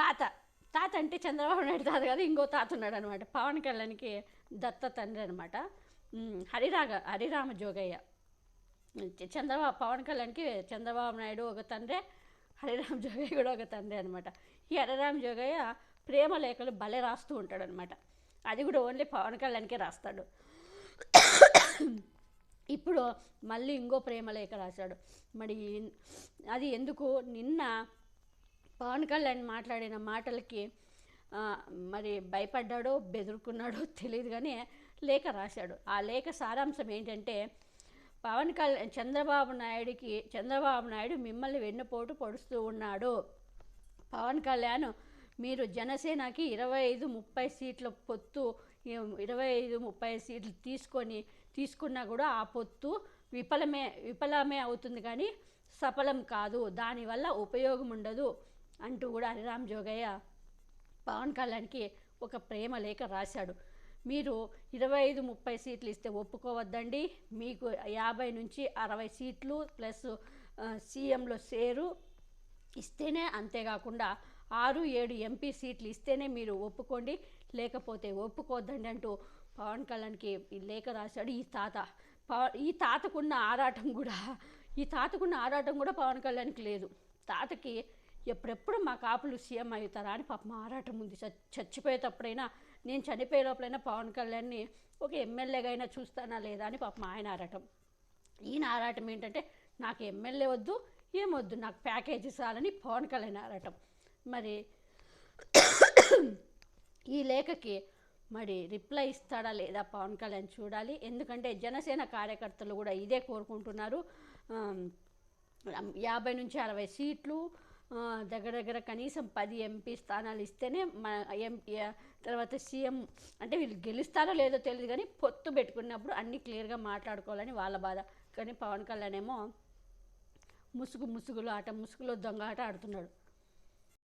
తాత తాత అంటే చంద్రబాబు నాయుడు తాత కదా ఇంకో తాత ఉన్నాడు అనమాట పవన్ కళ్యాణ్కి దత్త తండ్రి అనమాట. హరిరాగ హరిరామ జోగయ్య. చంద్రబాబు పవన్ కళ్యాణ్కి చంద్రబాబు నాయుడు ఒక తండ్రి హరిరామ జోగయ్య కూడా ఒక తండ్రి అనమాట. ఈ హరిరామ జోగయ్య ప్రేమ లేఖలు భలే రాస్తూ ఉంటాడనమాట. అది కూడా ఓన్లీ పవన్ కళ్యాణ్కే రాస్తాడు. ఇప్పుడు మళ్ళీ ఇంకో ప్రేమ లేఖ రాశాడు. మరి అది ఎందుకు? నిన్న పవన్ కళ్యాణ్ మాట్లాడిన మాటలకి మరి భయపడ్డాడో బెదురుకున్నాడో తెలియదు కానీ లేఖ రాశాడు. ఆ లేఖ సారాంశం ఏంటంటే పవన్ కళ్యాణ్ చంద్రబాబు నాయుడికి చంద్రబాబు నాయుడు మిమ్మల్ని వెన్నుపోటు పొడుస్తూ ఉన్నాడు. పవన్ కళ్యాణ్ మీరు జనసేనకి ఇరవై ఐదు ముప్పై సీట్ల పొత్తు ఇరవై ఐదు ముప్పై సీట్లు తీసుకొని తీసుకున్నా కూడా ఆ పొత్తు విఫలమే విఫలమే అవుతుంది కానీ సఫలం కాదు. దానివల్ల ఉపయోగం ఉండదు. అంటూ కూడా హరిరామ్ జోగయ్య పవన్ కళ్యాణ్కి ఒక ప్రేమ లేఖ రాశాడు. మీరు ఇరవై ఐదు ముప్పై సీట్లు ఇస్తే ఒప్పుకోవద్దండి. మీకు యాభై నుంచి అరవై సీట్లు ప్లస్ సీఎంలో సేరు ఇస్తేనే అంతేకాకుండా ఆరు ఏడు ఎంపీ సీట్లు ఇస్తేనే మీరు ఒప్పుకోండి. లేకపోతే ఒప్పుకోవద్దండి అంటూ పవన్ కళ్యాణ్కి ఈ లేఖ రాశాడు ఈ తాత. పవ ఈ తాతకున్న ఆరాటం కూడా ఈ తాతకున్న ఆరాటం కూడా పవన్ కళ్యాణ్కి లేదు. తాతకి ఎప్పుడెప్పుడు మా కాపులు సీఎం అవుతారా అని పాపం ఆరాటం ఉంది. చచ్చిపోయేటప్పుడైనా నేను చనిపోయే లోపలైనా పవన్ కళ్యాణ్ని ఒక ఎమ్మెల్యేగా అయినా చూస్తానా లేదా అని పాపం ఆయన ఆరాటం. ఈయన ఆరాటం ఏంటంటే నాకు ఎమ్మెల్యే వద్దు ఏమొద్దు నాకు ప్యాకేజ్ చాలని పవన్ కళ్యాణ్ ఆరాటం. మరి ఈ లేఖకి మరి రిప్లై ఇస్తాడా లేదా పవన్ కళ్యాణ్ చూడాలి. ఎందుకంటే జనసేన కార్యకర్తలు కూడా ఇదే కోరుకుంటున్నారు. యాభై నుంచి అరవై సీట్లు దగ్గర దగ్గర కనీసం పది ఎంపీ స్థానాలు ఇస్తేనే మన ఎంపీ తర్వాత సీఎం అంటే వీళ్ళు గెలుస్తారో లేదో తెలియదు కానీ పొత్తు పెట్టుకున్నప్పుడు అన్నీ క్లియర్గా మాట్లాడుకోవాలని వాళ్ళ బాధ. కానీ పవన్ కళ్యాణ్ ఏమో ముసుగు ముసుగులో ఆట ముసుగులో దొంగ ఆట ఆడుతున్నాడు.